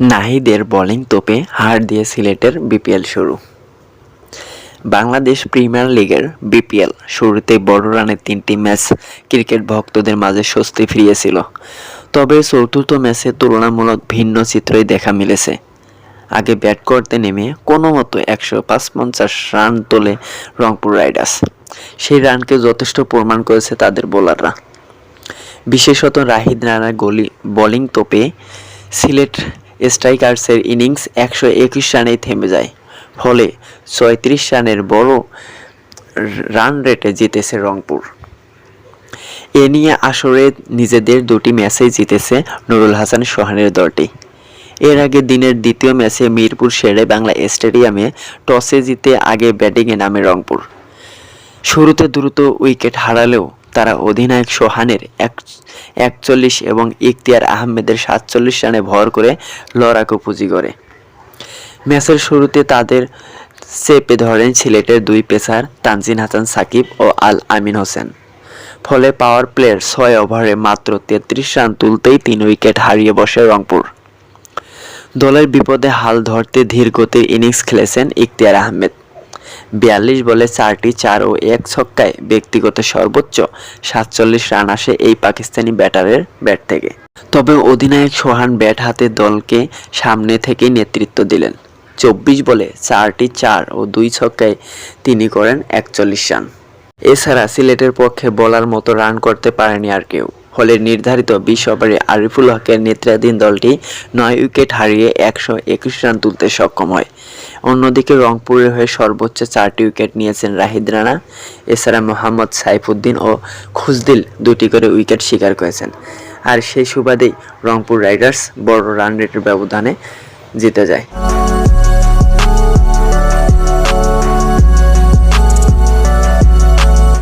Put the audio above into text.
নাহিদের বোলিং তোপে হার দিয়ে সিলেটের বিপিএল শুরু। বাংলাদেশ প্রিমিয়ার লিগের বিপিএল শুরুতে বড় রানের তিনটি ম্যাচ ক্রিকেট ভক্তদের মাঝে স্বস্তি ফিরিয়েছিল। তবে চতুর্থ ম্যাচে তুলনামূলক ভিন্ন চিত্রই দেখা মিলেছে। আগে ব্যাট করতে নেমে কোনো মতো একশো পঞ্চাশ রান তোলে রংপুর রাইডার্স। সেই রানকে যথেষ্ট প্রমাণ করেছে তাদের বোলাররা। বিশেষত রাহিদ রানার গলি বোলিং তোপে সিলেট স্ট্রাইকার্সের ইনিংস একশো একুশ রানেই থেমে যায়। ফলে ছয়ত্রিশ রানের বড় রান রেটে জিতেছে রংপুর। এ নিয়ে আসরে নিজেদের দুটি ম্যাচেই জিতেছে নুরুল হাসান সোহানের দলটি। এর আগে দিনের দ্বিতীয় ম্যাচে মিরপুর শেরে বাংলা স্টেডিয়ামে টসে জিতে আগে ব্যাটিংয়ে নামে রংপুর। শুরুতে দ্রুত উইকেট হারালেও তারা অধিনায়ক সোহানের এক, একচল্লিশ এবং ইখতিয়ার আহমেদের সাতচল্লিশ রানে ভর করে লড়াকু পুঁজি করে ম্যাচের শুরুতে তাদের চেপে ধরেন সিলেটের দুই পেসার তানজিন হাসান সাকিব ও আল আমিন হোসেন। ফলে পাওয়ার প্লেয়ার ছয় ওভারে মাত্র তেত্রিশ রান তুলতেই তিন উইকেট হারিয়ে বসে রংপুর। দলের বিপদে হাল ধরতে ধীর গতির ইনিংস খেলেছেন ইখতিয়ার আহমেদ। বিয়াল্লিশ বলে চারটি চার ও এক ছক্কায় ব্যক্তিগত সর্বোচ্চ সাতচল্লিশ রান আসে এই পাকিস্তানি ব্যাটারের ব্যাট থেকে। তবে অধিনায়ক সোহান ব্যাট হাতে দলকে সামনে থেকেই নেতৃত্ব দিলেন। চব্বিশ বলে চারটি চার ও দুই ছক্কায় তিনি করেন একচল্লিশ রান। এছাড়া সিলেটের পক্ষে বলার মতো রান করতে পারেনি আর কেউ। ফলে নির্ধারিত বিশ ওভারে আরিফুল হকের নেতৃত্বাধীন দলটি নয় উইকেট হারিয়ে একশো একুশ রান তুলতে সক্ষম হয়। অন্যদিকে রংপুরের হয়ে সর্বোচ্চ চারটি উইকেট নিয়েছেন রাহিদ রানা, এছাড়া মোহাম্মদ সাইফুদ্দিন ও খুজদিল দুটি করে উইকেট শিকার করেছেন। আর সেই সুবাদেই রংপুর রাইডার্স বড় রান রেটের ব্যবধানে জিতে যায়।